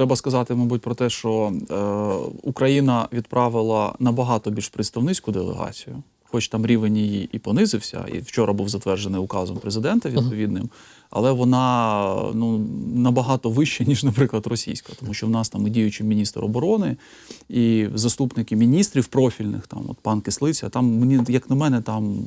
Треба сказати, мабуть, про те, що е, Україна відправила набагато більш представницьку делегацію, хоч там рівень її і понизився, і вчора був затверджений указом президента відповідним. Але вона ну набагато вища, ніж, наприклад, російська, тому що в нас там і діючий міністр оборони, і заступники міністрів профільних, там от пан Кислиця. Там мені, як на мене, там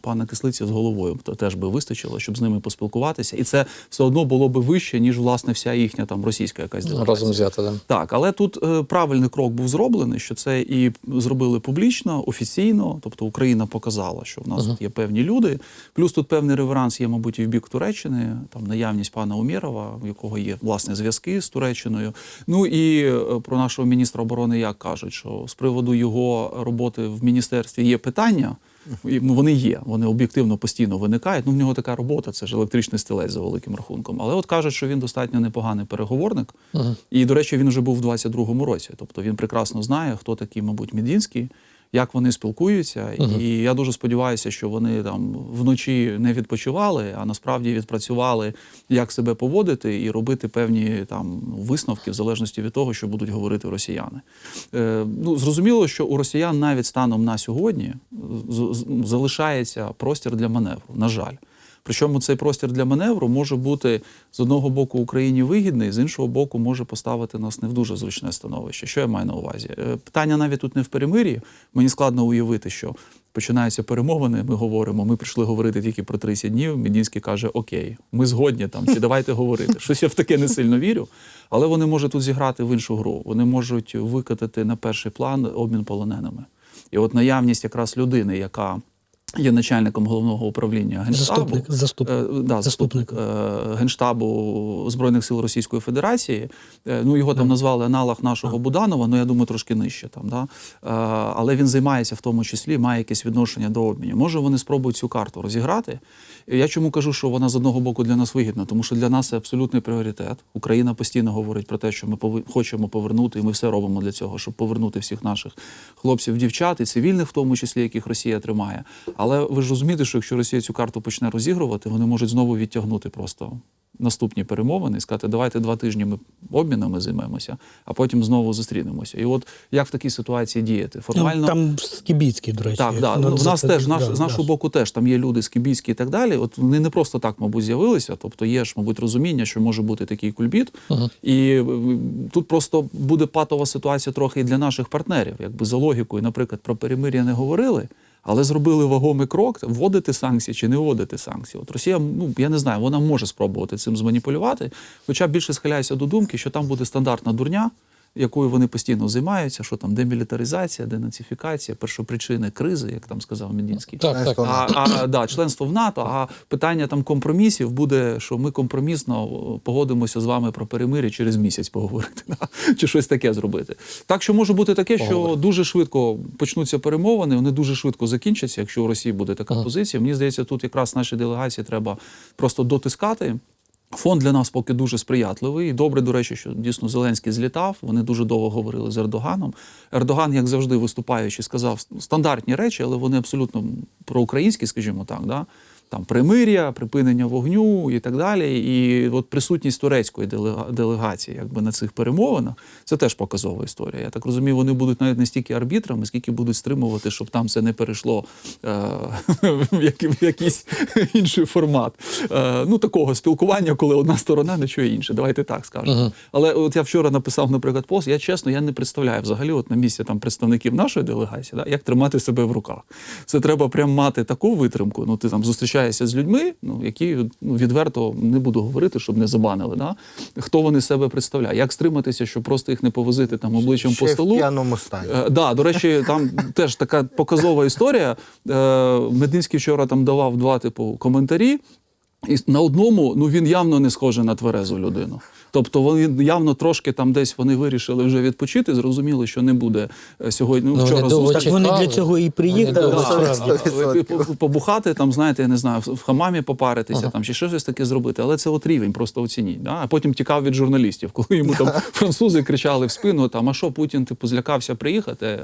пана Кислиця з головою то теж би вистачило, щоб з ними поспілкуватися, і це все одно було би вище, ніж власне вся їхня там російська якась делегація. Разом взяти, да. Так, але тут е, правильний крок був зроблений, що це і зробили публічно, офіційно. Тобто Україна показала, що в нас тут є певні люди. Плюс тут певний реверанс є, мабуть, і в бік Туреччини. Там наявність пана Умєрова, у якого є власне зв'язки з Туреччиною. Ну і е, про нашого міністра оборони як кажуть, що з приводу його роботи в міністерстві є питання. Ну, вони є, вони об'єктивно постійно виникають. Ну, в нього така робота, це ж електричний стілець за великим рахунком. Але от кажуть, що він достатньо непоганий переговорник. І, до речі, він вже був у 22-му році. Тобто він прекрасно знає, хто такий, мабуть, Мідінський, як вони спілкуються. І я дуже сподіваюся, що вони там вночі не відпочивали, а насправді відпрацювали, як себе поводити і робити певні там висновки в залежності від того, що будуть говорити росіяни. Е, ну, зрозуміло, що у росіян навіть станом на сьогодні залишається простір для маневру, на жаль. Причому цей простір для маневру може бути з одного боку Україні вигідний, з іншого боку, може поставити нас не в дуже зручне становище. Що я маю на увазі? Е, Питання навіть тут не в перемир'ї. Мені складно уявити, що починаються перемовини. Ми говоримо. Ми прийшли говорити тільки про 30 днів. Медінський каже: Окей, ми згодні там, чи давайте говорити. Щось я в таке не сильно вірю. Але вони можуть тут зіграти в іншу гру. Вони можуть викатати на перший план обмін полоненими. І от наявність якраз людини, яка є начальником головного управління генштабу, Заступник, заступник. Е, да, заступник е, генштабу збройних сил Російської Федерації. Е, ну його там назвали аналог нашого Буданова. Ну я думаю, трошки нижче там. Да? Але він займається в тому числі, має якесь відношення до обмінів. Може, вони спробують цю карту розіграти. Я чому кажу, що вона з одного боку для нас вигідна, тому що для нас це абсолютний пріоритет. Україна постійно говорить про те, що ми хочемо повернути, і ми все робимо для цього, щоб повернути всіх наших хлопців, дівчат і цивільних, в тому числі, яких Росія тримає. Але ви ж розумієте, що якщо Росія цю карту почне розігрувати, вони можуть знову відтягнути просто наступні перемовини і сказати, давайте два тижні ми обмінами займемося, а потім знову зустрінемося. І от як в такій ситуації діяти? Формально Там Скібіцький, до речі. так, да. Ну, Ну, в нас це- теж наш, да, з нашого да. боку теж там є люди скібійські і так далі. От вони не просто так, мабуть, з'явилися. Тобто є ж, мабуть, розуміння, що може бути такий кульбіт. І е, тут просто буде патова ситуація трохи і для наших партнерів. Якби за логікою, наприклад, про перемир'я не говорили. Але зробили вагомий крок вводити санкції чи не вводити санкції. От Росія, ну я не знаю, вона може спробувати цим зманіпулювати. Хоча більше схиляюся до думки, що там буде стандартна дурня, якою вони постійно займаються, що там демілітаризація, денацифікація, першопричини кризи, як там сказав Медінський. Так, так. А, а да, членство в НАТО, а питання там компромісів буде, що ми компромісно погодимося з вами про перемир'я через місяць поговорити, да? чи щось таке зробити. Так що може бути таке, що дуже швидко почнуться перемовини, вони дуже швидко закінчаться, якщо у Росії буде така позиція. Мені здається, тут якраз нашій делегації треба просто дотискати. Фон для нас поки дуже сприятливий. І добре, до речі, що дійсно Зеленський злітав. Вони дуже довго говорили з Ердоганом. Ердоган, як завжди, виступаючи, сказав стандартні речі, але вони абсолютно проукраїнські, скажімо так. Да? Там примир'я, припинення вогню і так далі. І от присутність турецької делега- делегації, якби на цих перемовинах, це теж показова історія. Я так розумію, вони будуть навіть не стільки арбітрами, скільки будуть стримувати, щоб там це не перейшло е, в якийсь інший формат. Е, ну, такого спілкування, коли одна сторона не чує інше. Давайте так скажемо. Але от я вчора написав, наприклад, пост. Я чесно, я не представляю взагалі, от на місці там представників нашої делегації, да, як тримати себе в руках. Це треба прям мати таку витримку. Ну, ти там зустрічаєшся з людьми, ну, які ну, відверто не буду говорити, щоб не забанили. Да? Хто вони себе представляють? Як стриматися, щоб просто їх не повозити там обличчям Ще по в столу? п'яному стані. Е, да, до речі, там теж така показова історія. Е, Мединський вчора там давав два типу коментарі. І на одному ну він явно не схожий на тверезу людину. Тобто вони явно трошки там десь вони вирішили вже відпочити, зрозуміли, що не буде е, сьогодні. Ну, Ну, вчора зустріч. Вони для цього і приїхали. Да, по- побухати, там, знаєте, я не знаю, в хамамі попаритися там, чи щось таке зробити. Але це от рівень, просто оцініть. Да? А потім тікав від журналістів, коли йому там французи кричали в спину, там, а що Путін типу, злякався приїхати?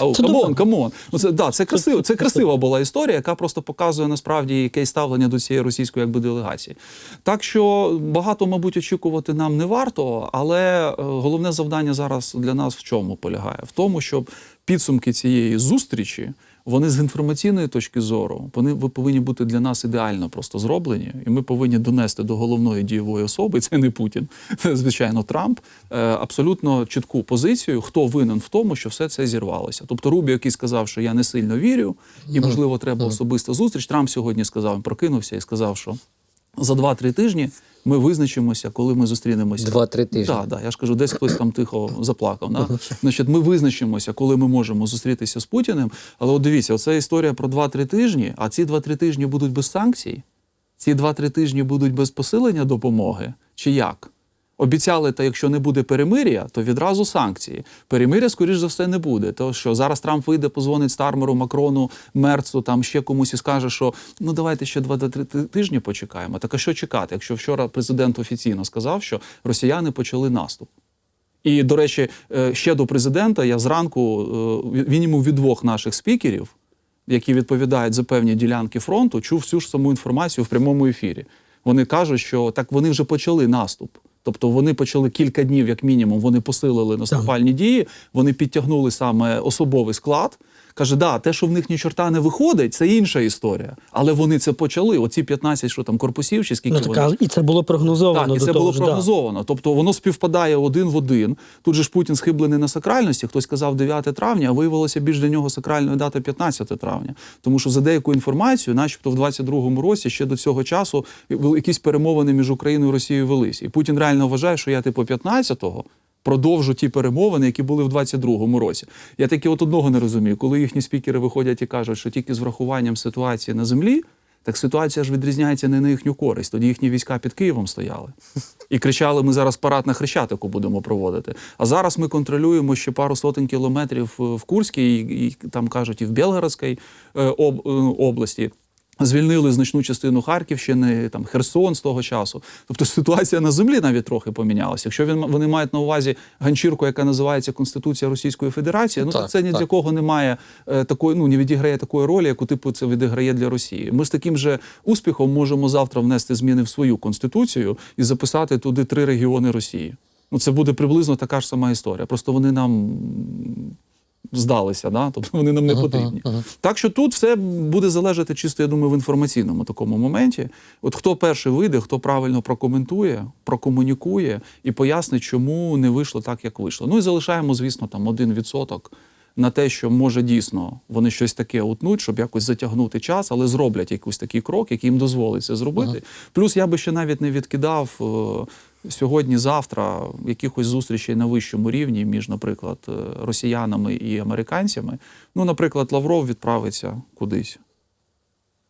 Ау, Це камон, камон. Ну, це, да, це, красиво, це красива була історія, яка просто показує насправді якесь ставлення до цієї російської якби, делегації. Так що багато, мабуть, очікувати нам не варто, але е, головне завдання зараз для нас в чому полягає? В тому, щоб підсумки цієї зустрічі. Вони з інформаційної точки зору вони ви повинні бути для нас ідеально просто зроблені, і ми повинні донести до головної дієвої особи. Це не Путін, це звичайно Трамп. е, Абсолютно чітку позицію, хто винен в тому, що все це зірвалося. Тобто Рубі, який сказав, що я не сильно вірю, і можливо треба особиста зустріч. Трамп сьогодні сказав, прокинувся і сказав, що за 2-3 тижні ми визначимося, коли ми зустрінемося. Два-три тижні. Так, да, я ж кажу, десь хтось там тихо заплакав. Да? Значить, ми визначимося, коли ми можемо зустрітися з Путіним. Але от дивіться, оця історія про 2-3 тижні, а ці 2-3 тижні будуть без санкцій, ці 2-3 тижні будуть без посилення допомоги, чи як? Обіцяли, та якщо не буде перемир'я, то відразу санкції. Перемир'я, скоріш за все, не буде. То що зараз Трамп вийде, позвонить Стармеру, Макрону, Мерцу, там ще комусь і скаже, що ну давайте ще 2-3 тижні почекаємо. Так а що чекати? Якщо вчора президент офіційно сказав, що росіяни почали наступ. І, до речі, е, ще до президента я зранку е, він йому від двох наших спікерів, які відповідають за певні ділянки фронту, чув всю ж саму інформацію в прямому ефірі. Вони кажуть, що так вони вже почали наступ. Тобто вони почали кілька днів, як мінімум, вони посилили наступальні дії, вони підтягнули саме особовий склад. Каже, да, те, що в них ні чорта не виходить, це інша історія. Але вони це почали. Оці 15, що там корпусів, чи скільки Ну, вони так, а і це було прогнозовано. так, і до це того було ж, да. прогнозовано. Тобто воно співпадає один в один. Тут же ж Путін схиблений на сакральності. Хтось казав 9 травня, а виявилося більш для нього сакральною дата 15 травня. Тому що за деяку інформацію, начебто в 22-му році, ще до цього часу якісь перемовини між Україною і Росією велись. І Путін реально вважає, що я типу 15-го Продовжу ті перемовини, які були в 22-му році. Я таки от одного не розумію, коли їхні спікери виходять і кажуть, що тільки з врахуванням ситуації на землі, так ситуація ж відрізняється не на їхню користь. Тоді їхні війська під Києвом стояли і кричали: ми зараз парад на Хрещатику будемо проводити. А зараз ми контролюємо ще пару сотень кілометрів е, в Курській, і, і там кажуть, і в Белгородській е, об, е, області. Звільнили значну частину Харківщини, там Херсон з того часу. Тобто ситуація на землі навіть трохи помінялася. Якщо він вони мають на увазі ганчірку, яка називається Конституція Російської Федерації, ну Так, то це ні так. для кого немає е, такої, ну не відіграє такої ролі, яку типу це відіграє для Росії. Ми з таким же успіхом можемо завтра внести зміни в свою конституцію і записати туди три регіони Росії. Ну це буде приблизно така ж сама історія. Просто вони нам здалися, да? тобто вони нам не потрібні. Так що тут все буде залежати чисто, я думаю, в інформаційному такому моменті. От хто перший вийде, хто правильно прокоментує, прокомунікує і пояснить, чому не вийшло так, як вийшло. Ну і залишаємо, звісно, там один відсоток. На те, що може дійсно вони щось таке утнуть, щоб якось затягнути час, але зроблять якийсь такий крок, який їм дозволить це зробити. Плюс я би ще навіть не відкидав е, сьогодні-завтра якихось зустрічей на вищому рівні між, наприклад, е, росіянами і американцями. Ну, наприклад, Лавров відправиться кудись.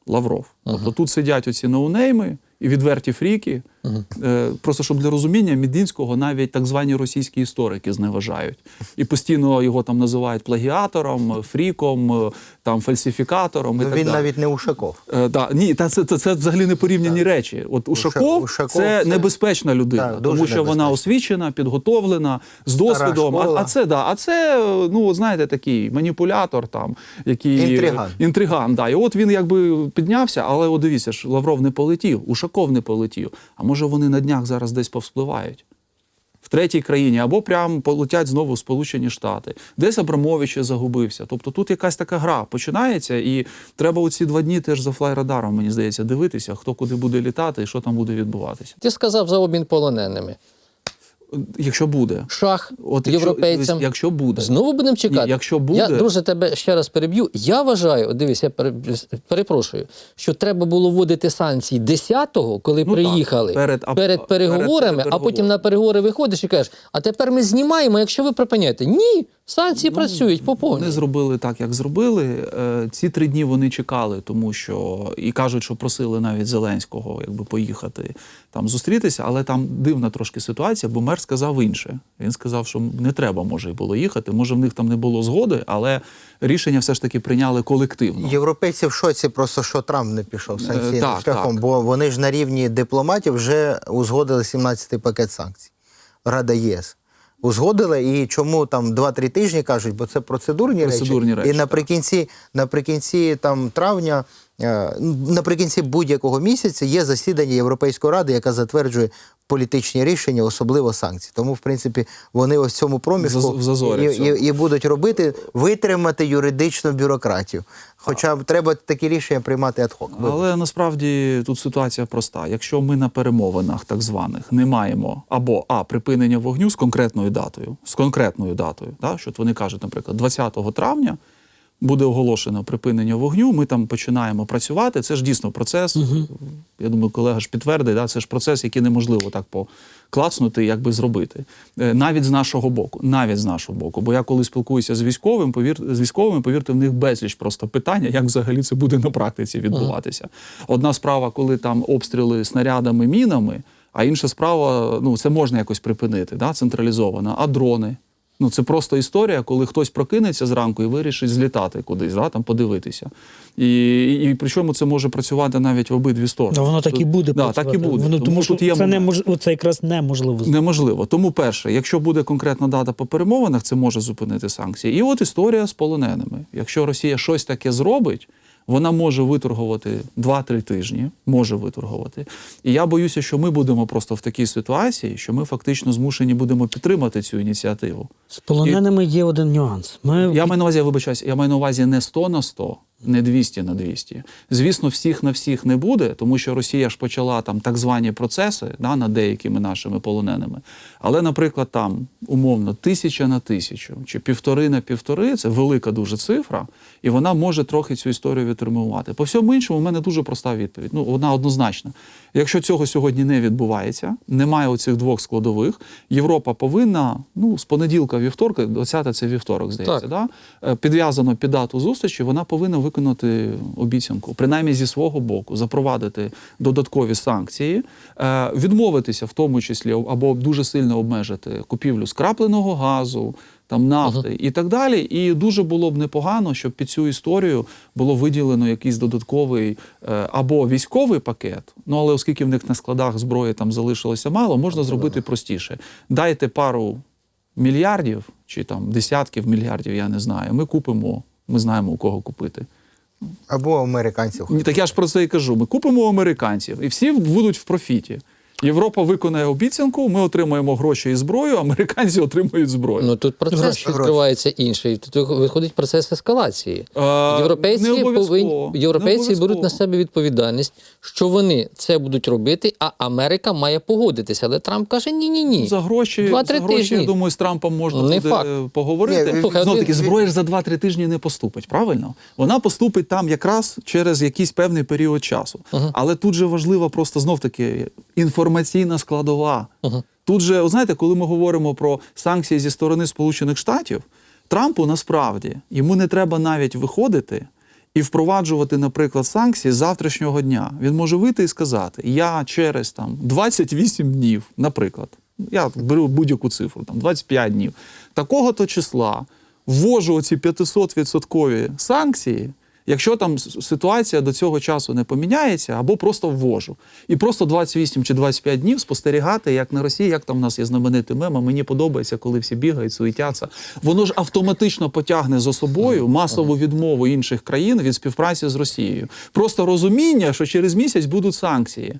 Лавров. Тобто тут сидять оці ноунейми і відверті фріки. Е, просто щоб для розуміння Мідинського навіть так звані російські історики зневажають. І постійно його там називають плагіатором, фріком, е, там фальсифікатором. І Ну, так він далі. навіть не Ушаков. Е, да, ні, та це, це, це взагалі не порівняні речі. От Ушаков, Ушаков це, це- небезпечна людина, Так, тому що вона освічена, підготовлена, з досвідом. А, а це да, а це ну знаєте, такий маніпулятор, там який Інтриган. інтриган. Да. І от він якби піднявся, але от дивіться ж, Лавров не полетів, Ушаков не полетів. А може вони на днях зараз десь повспливають? В третій країні або прям полетять знову в Сполучені Штати, десь Абрамович загубився. Тобто тут якась така гра починається, і треба оці два дні теж за флайрадаром, мені здається, дивитися, хто куди буде літати і що там буде відбуватися. Ти сказав за обмін полоненими. Якщо буде, Шах от якщо, європейцям. якщо буде, Знову будемо чекати. Ні, якщо буде- Я, друже, тебе ще раз переб'ю. Я вважаю, дивись, я пере- перепрошую, що треба було вводити санкції 10-го, коли Ну, приїхали так, перед- а- перед переговорами, перед а потім на переговори виходиш і кажеш, а тепер ми знімаємо, якщо ви припиняєте. Ні, санкції працюють по повній. Ну, Вони зробили так, як зробили. Е, Ці три дні вони чекали, тому що і кажуть, що просили навіть Зеленського якби поїхати там зустрітися, але там дивна трошки ситуація, бо мер сказав інше. Він сказав, що не треба може й було їхати. Може, в них там не було згоди, але рішення все ж таки прийняли колективно. Європейці в шоці, просто що Трамп не пішов санкційним Е, так, шляхом, так. бо вони ж на рівні дипломатів вже узгодили 17-й пакет санкцій. Рада єС. Узгодили, і чому там 2-3 тижні кажуть, бо це процедурні, Процедурні речі, І наприкінці, наприкінці там, травня, е, наприкінці будь-якого місяця є засідання Європейської ради, яка затверджує політичні рішення, особливо санкції. Тому, в принципі, вони ось в цьому проміжку в зазорі і, і, і будуть робити витримати юридичну бюрократію. Хоча б треба такі рішення приймати адхок. Але насправді тут ситуація проста. Якщо ми на перемовинах так званих не маємо або а припинення вогню з конкретною датою, з конкретною датою, да, що вони кажуть, наприклад, 20 травня буде оголошено припинення вогню. Ми там починаємо працювати. Це ж дійсно процес. Я думаю, колега ж підтвердить, да, це ж процес, який неможливо так поклацнути, як би зробити. Е, Навіть з нашого боку, навіть з нашого боку. Бо я коли спілкуюся з військовим, повір, з військовими, повірте, в них безліч просто питання, як взагалі це буде на практиці відбуватися. Одна справа, коли там обстріли снарядами, мінами, а інша справа, ну це можна якось припинити, да, централізовано. А дрони. Ну, це просто історія, коли хтось прокинеться зранку і вирішить злітати кудись, да, там подивитися. І, і, і причому це може працювати навіть в обидві сторони. Да, воно так і буде. Да, так і буде. Воно, тому, що тут є це, немож... це якраз неможливо. Неможливо. Тому перше, якщо буде конкретна дата по перемовинах, це може зупинити санкції. І от історія з полоненими. Якщо Росія щось таке зробить, вона може виторгувати 2-3 тижні, може виторгувати. І я боюся, що ми будемо просто в такій ситуації, що ми фактично змушені будемо підтримати цю ініціативу. З полоненими є один нюанс. Ми Я маю на увазі, я вибачаюсь, я маю на увазі не 100 на 100, не 200 на 200. Звісно, всіх на всіх не буде, тому що Росія ж почала там так звані процеси да, над деякими нашими полоненими. Але, наприклад, там умовно тисяча на тисячу чи півтори на півтори це велика дуже цифра, і вона може трохи цю історію відтримувати. По всьому іншому, у мене дуже проста відповідь. Ну, вона однозначна. Якщо цього сьогодні не відбувається, немає оцих двох складових, Європа повинна ну, з понеділка вівторка, 20 це вівторок, здається, Так. да? Е, підв'язано під дату зустрічі, вона повинна виконати обіцянку, принаймні зі свого боку, запровадити додаткові санкції, е, відмовитися в тому числі або дуже сильно обмежити купівлю скрапленого газу. Там нафти і так далі, і дуже було б непогано, щоб під цю історію було виділено якийсь додатковий е, або військовий пакет. Ну але оскільки в них на складах зброї там залишилося мало, можна зробити простіше. Дайте пару мільярдів чи там десятків мільярдів, я не знаю. Ми купимо, ми знаємо у кого купити. Або американців. Так я ж про це і кажу. Ми купимо американців, і всі будуть в профіті. Європа виконає обіцянку, ми отримаємо гроші і зброю, американці отримують зброю. Ну тут процес Гроші, відкривається інший. Тут виходить процес ескалації. Е, Європейці повинні європейці беруть на себе відповідальність, що вони це будуть робити, а Америка має погодитися. Але Трамп каже: ні, ні, ні. За гроші, Два-три за гроші тижні. я думаю, з Трампом можна Не буде факт. поговорити. Ні, Слухай, Знов таки, зброя ж за 2-3 тижні не поступить, правильно? Вона поступить там якраз через якийсь певний період часу. Але тут же важлива просто знов таки інформаційна складова. Тут же, от знаєте, коли ми говоримо про санкції зі сторони Сполучених Штатів, Трампу насправді йому не треба навіть виходити. І впроваджувати, наприклад, санкції з завтрашнього дня. Він може вийти і сказати: я через там 28 днів, наприклад, я беру будь-яку цифру, там 25 днів, такого-то числа ввожу оці 500% санкції, якщо там ситуація до цього часу не поміняється, або просто ввожу. І просто 28 чи 25 днів спостерігати, як на Росії, як там у нас є знаменитий мем, а мені подобається, коли всі бігають, суетяться. Воно ж автоматично потягне за собою масову відмову інших країн від співпраці з Росією. Просто розуміння, що через місяць будуть санкції.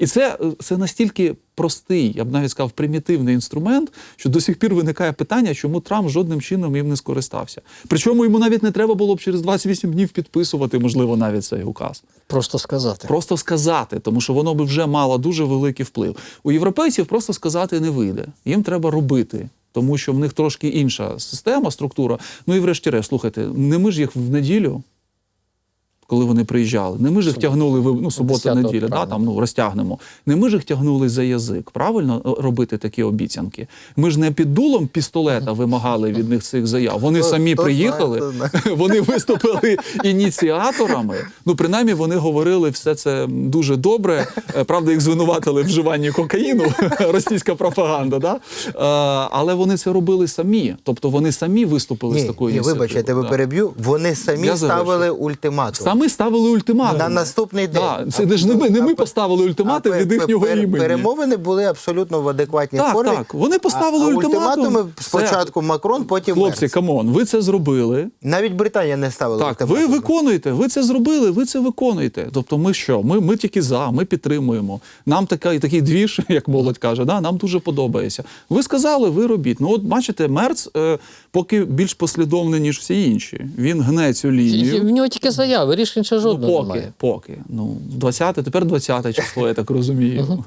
І це, це настільки простий, я б навіть сказав, примітивний інструмент, що до сих пір виникає питання, чому Трамп жодним чином їм не скористався. Причому йому навіть не треба було б через 28 днів підписувати, можливо, навіть цей указ. Просто сказати. Просто сказати, тому що воно би вже мало дуже великий вплив. У європейців просто сказати не вийде. Їм треба робити. Тому що в них трошки інша система, структура. Ну і врешті-решт, слухайте, не ми ж їх в неділю, коли вони приїжджали, не ми ж їх тягнули в ну, суботу, 10 неділя, да, там ну розтягнемо. Не ми ж їх тягнули за язик, правильно е, робити такі обіцянки. Ми ж не під дулом пістолета вимагали від них цих заяв. Вони Хто- самі приїхали, вони виступили ініціаторами. Ну, принаймні, вони говорили все це дуже добре. Е, Правда, їх звинуватили в вживанні кокаїну, російська пропаганда. Да? Е, Але вони це робили самі. Тобто вони самі виступили з такою ні, вибач, я тебе Да. переб'ю. Вони самі Я ставили ультиматум. Ми ставили ультиматум. На наступний день. Да, це ж не ми, не ми поставили ультиматум А від їхнього пер- імені. Перемовини були абсолютно в адекватній Так, формі. так. Вони поставили а, а ультиматум. ультиматуми спочатку Макрон, потім Хлопці, Мерц. камон, ви це зробили. Навіть Британія не ставила Так, ви виконуєте, ви це зробили, ви це виконуєте. Тобто, ми що? Ми, ми тільки за, ми підтримуємо. Нам така, такий двіж, як молодь каже, да, нам дуже подобається. Ви сказали, ви робіть. Ну, от бачите, Мерц е, поки більш послідовний, ніж всі інші. Він гне цю лінію. В нього тільки заяви, рішень жодного. Ну, поки, немає. поки. Ну, 20, тепер 20 число, я так розумію.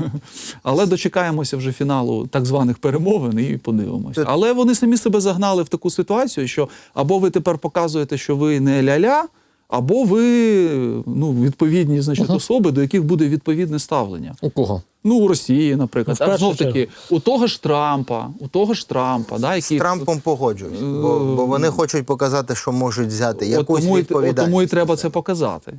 Але дочекаємося вже фіналу так званих перемовин і подивимося. Але вони самі себе загнали в таку ситуацію, що або ви тепер показуєте, що ви не ля-ля, або ви ну, відповідні значить, особи, до яких буде відповідне ставлення. У кого? Ну, у Росії, наприклад, Ну, а знов таки, у того ж Трампа, у того ж Трампа, да, З Трампом погоджуюсь, бо, бо вони хочуть показати, що можуть взяти От якусь тому, і, от відповідальність. тому і треба це показати.